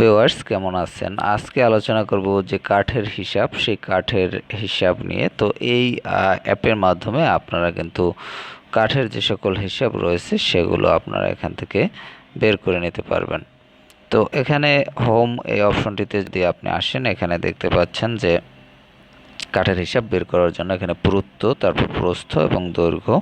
Viewers কেমন আছেন? আজকে আলোচনা করব যে কাঠের হিসাব, সেই কাঠের হিসাব নিয়ে। তো এই অ্যাপের মাধ্যমে আপনারা কিন্তু কাঠের যে সকল হিসাব রয়েছে, সেগুলো আপনারা এখান থেকে বের করে নিতে পারবেন। তো এখানে হোম এই অপশনটিতে যদি আপনি আসেন, এখানে দেখতে পাচ্ছেন যে কাঠের হিসাব বের করার জন্য এখানে পুরুত্ব, তারপর প্রস্থ এবং দৈর্ঘ্য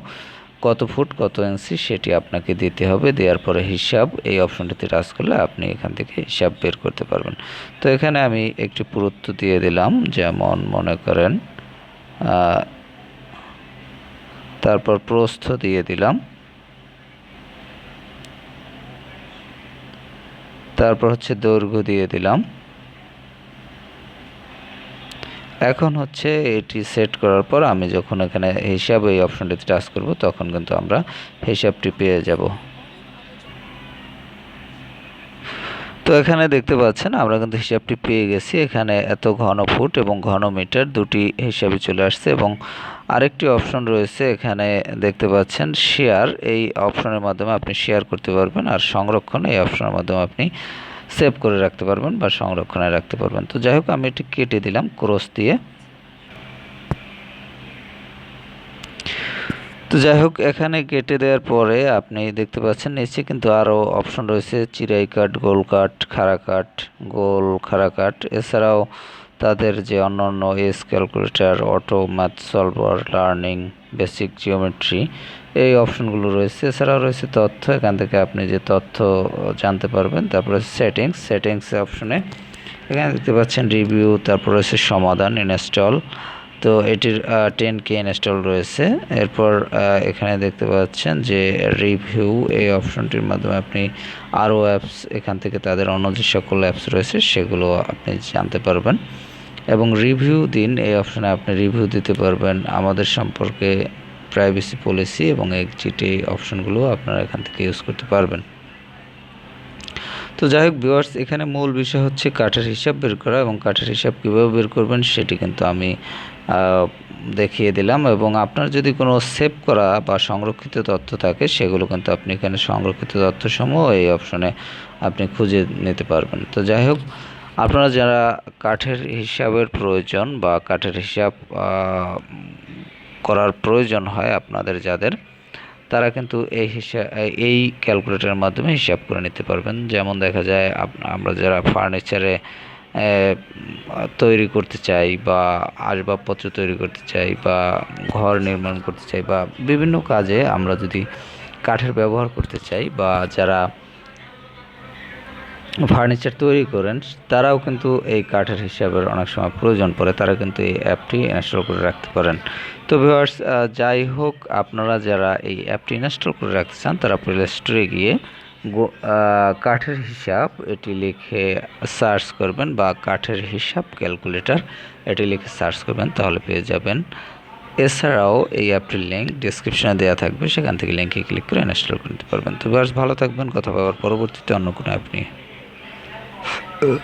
কত ফুট, কত ইঞ্চি সেটি আপনাকে দিতে হবে। দেওয়ার পরে হিসাব, এই অপশনটিতে টাচ করলে আপনি এখান থেকে হিসাব বের করতে পারবেন। তো এখানে আমি একটি পুরুত্ব দিয়ে দিলাম, যেমন মনে করেন তারপর প্রস্থ দিয়ে দিলাম। তারপর হচ্ছে দৈর্ঘ্য দিয়ে দিলাম। এখন হচ্ছে এটি সেট করার পর আমি যখন এখানে হিসাব এই অপশনটিতে টাচ করব, তখন কিন্তু আমরা হিসাবটি পেয়ে যাব। তো এখানে দেখতে পাচ্ছেন, আমরা কিন্তু হিসাবটি পেয়ে গেছি। এখানে এত ঘন ফুট এবং ঘন মিটার দুটি হিসাবে চলে আসছে এবং আরেকটি অপশন রয়েছে। এখানে দেখতে পাচ্ছেন শেয়ার এই অপশনের মাধ্যমে আপনি শেয়ার করতে পারবেন আর সংরক্ষণ এই অপশনের মাধ্যমে আপনি সেভ করে রাখতে পারবেন বা সংরক্ষণে রাখতে পারবেন। তো যাই হোক, আমি এটি কেটে দিলাম ক্রস দিয়ে। তো যাই হোক, এখানে কেটে দেওয়ার পরে আপনি দেখতে পাচ্ছেন নিচে কিন্তু আরও অপশন রয়েছে, চিরাই কাট গোল কাট খাড়া কাট গোল খাড়া কাট এছাড়াও তাদের যে অন্যান্য S calculator auto math solver learning basic geometry এই অপশনগুলো রয়েছে। এছাড়াও রয়েছে তথ্য। এখান থেকে আপনি যে তথ্য জানতে পারবেন, তারপরে সেটিংস সেটিংস অপশনে এখানে দেখতে পাচ্ছেন রিভিউ তারপর রয়েছে সমাধান ইনস্টল তো এটির টেন কে ইনস্টল রয়েছে। এরপর এখানে দেখতে পাচ্ছেন যে রিভিউ এই অপশনটির মাধ্যমে আপনি আরও অ্যাপস এখান থেকে তাদের অন্য যে সকল অ্যাপস রয়েছে, সেগুলো আপনি জানতে পারবেন। এবং রিভিউ দিন, এই অপশনে আপনি রিভিউ দিতে পারবেন। আমাদের সম্পর্কে প্রাইভেসি পলিসি এবং এক্সিট এই অপশনগুলো আপনারা এখান থেকে ইউজ করতে পারবেন। তো যাই হোক ভিউয়ার্স এখানে মূল বিষয় হচ্ছে কাঠের হিসাব বের করা এবং কাঠের হিসাব কীভাবে বের করবেন সেটি কিন্তু আমি দেখিয়ে দিলাম এবং আপনার যদি কোনো সেভ করা বা সংরক্ষিত তথ্য থাকে সেগুলো কিন্তু আপনি এখানে সংরক্ষিত তথ্যসমূহ এই অপশনে আপনি খুঁজে নিতে পারবেন। তো যাই হোক, আপনারা যারা কাঠের হিসাবের প্রয়োজন বা কাঠের হিসাব করার প্রয়োজন হয় আপনাদের যাদের, তারা কিন্তু এই হিসাব এই ক্যালকুলেটরের মাধ্যমে হিসাব করে নিতে পারবেন। যেমন দেখা যায় আমরা যারা ফার্নিচারে তৈরি করতে চাই বা আসবাবপত্র তৈরি করতে চাই বা ঘর নির্মাণ করতে চাই বা বিভিন্ন কাজে আমরা যদি কাঠের ব্যবহার করতে চাই বা যারা ফার্নিচার তৈরি করেন, তারাও কিন্তু এই কাঠের হিসাবের অনেক সময় প্রয়োজন পড়ে, তারা কিন্তু এই অ্যাপটি ইনস্টল করে রাখতে পারেন। তো ভিউয়ার্স যাই হোক, আপনারা যারা এই অ্যাপটি ইনস্টল করে রাখতে চান, তারা প্লে স্টোরে গিয়ে কাঠের হিসাব এটি লিখে সার্চ করবেন বা কাঠের হিসাব ক্যালকুলেটর এটি লিখে সার্চ করবেন, তাহলে পেয়ে যাবেন। এছাড়াও এই অ্যাপটির লিঙ্ক ডিসক্রিপশনে দেওয়া থাকবে, সেখান থেকে লিঙ্কে ক্লিক করে ইনস্টল করে নিতে পারবেন। তো ভিউয়ার্স ভালো থাকবেন, কথা বলার পরবর্তীতে অন্য কোনো অ্যাপ নিয়ে। Uh.